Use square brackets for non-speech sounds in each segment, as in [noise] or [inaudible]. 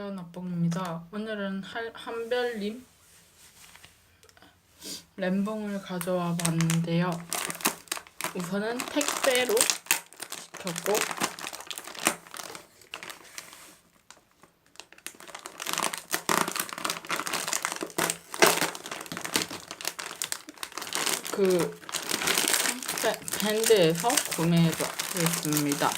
나뽕입니다. 오늘은 할, 한별님 램봉을 가져와 봤는데요. 우선은 택배로 시켰고 그 밴- 밴드에서 구매했습니다.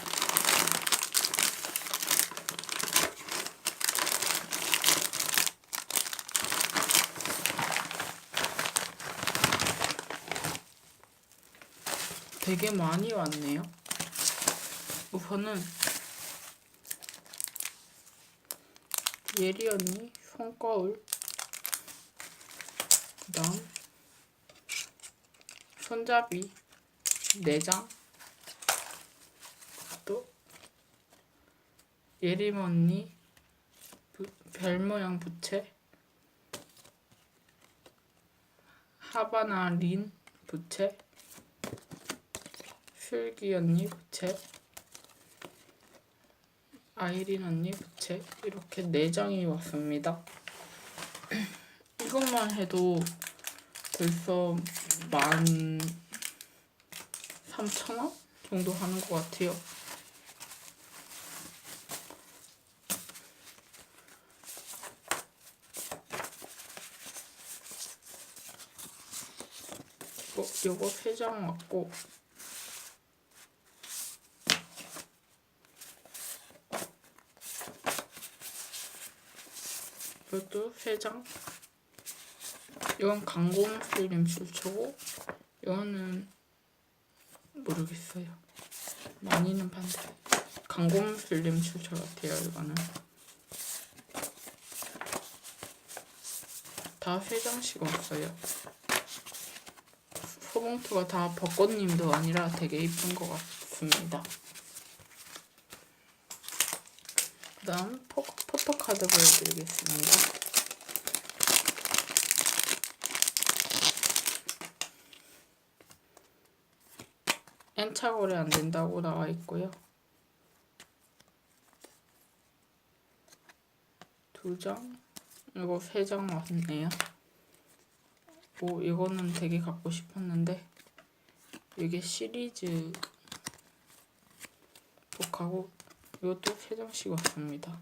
되게 많이 왔네요. 우선은 예리 언니 손거울 그다음 손잡이 내장 또 예림 언니 부- 별 모양 부채 하바나 린 부채 슬기 언니 부채 아이린 언니 부채 이렇게 네 장이 왔습니다. [clears throat] 이것만 해도 벌써 만 삼천 원 정도 하는 것 같아요. 어, 요거 세장 왔고 이것도 세 장. 이건 강공 필름 출처고 이거는 모르겠어요. 많이는 반대. 강공 필름 출처 같아요. 이거는 다세 장씩 왔어요. 소봉투가 다 벚꽃님도 아니라 되게 이쁜 것 같습니다. 그 다음 포, 포토카드 보여드리겠습니다. N차 거래 안 된다고 나와 있고요. 두 장, 이거 세 장 왔네요. 오, 이거는 되게 갖고 싶었는데 이게 시리즈 복하고 이것도 세 장씩 왔습니다.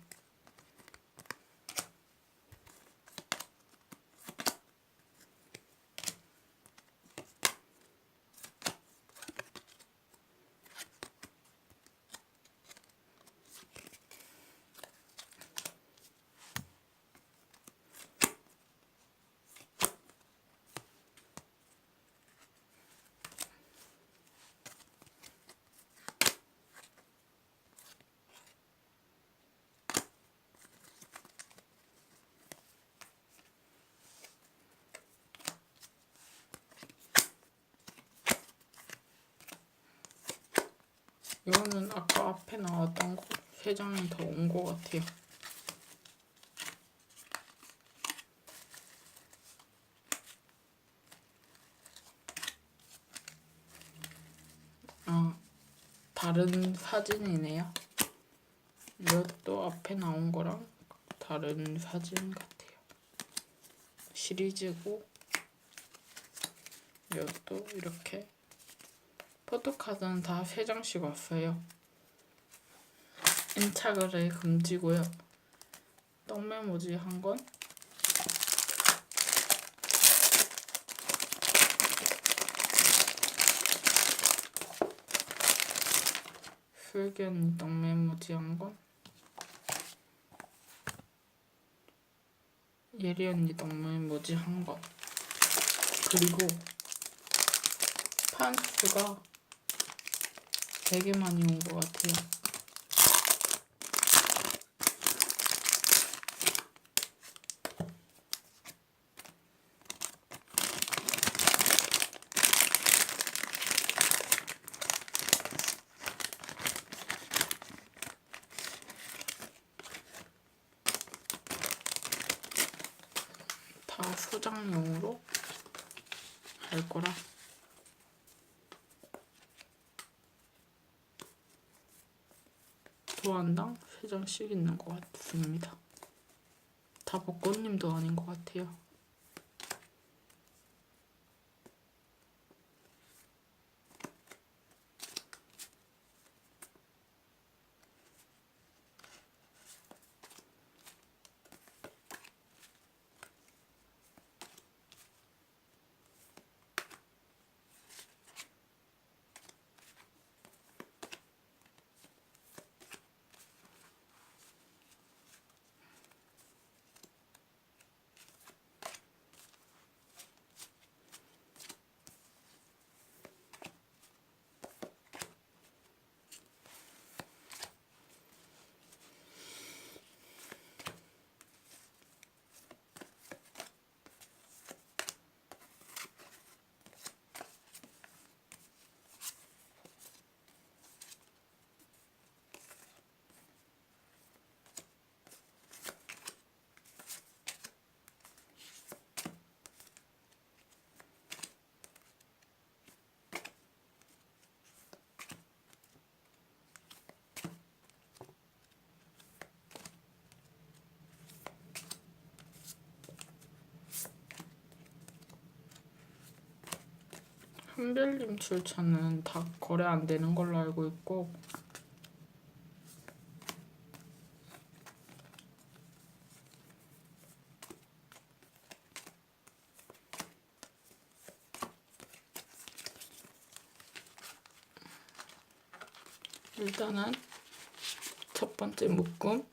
이거는 아까 앞에 나왔던 거 세 장이 더 온 것 같아요. 아, 다른 사진이네요. 이것도 앞에 나온 거랑 다른 사진 같아요. 시리즈고 이것도 이렇게 포토카드는 다세 장씩 왔어요. 인차 거래 금지고요. 떡메모지 한 건. 슬기 언니 떡메모지 한 건. 예리 언니 떡메모지 한 건. 그리고 판스가 되게 많이 온 것 같아요. 다 소장용으로 할 거라. 조안당 3장씩 있는 것 같습니다. 다 벚꽃님도 아닌 것 같아요. 한별님 출처는 다 거래 안 되는 걸로 알고 있고. 일단은 첫 번째 묶음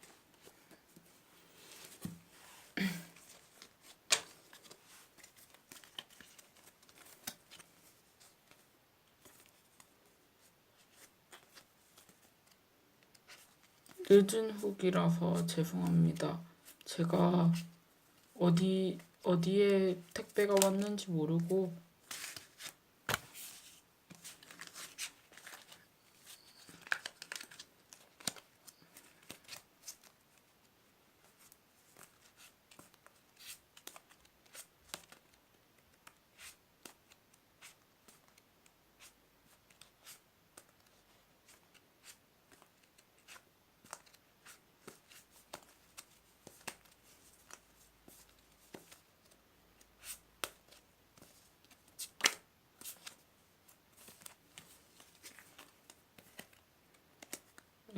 늦은 후기라서 죄송합니다. 제가 어디 어디에 택배가 왔는지 모르고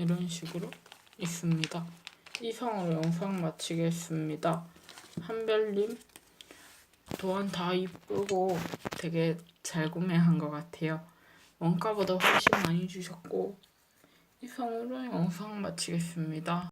이런 식으로 있습니다. 이상으로 영상 마치겠습니다. 한별님 도안 다 이쁘고 되게 잘 구매한 것 같아요. 원가보다 훨씬 많이 주셨고 이상으로 영상 마치겠습니다.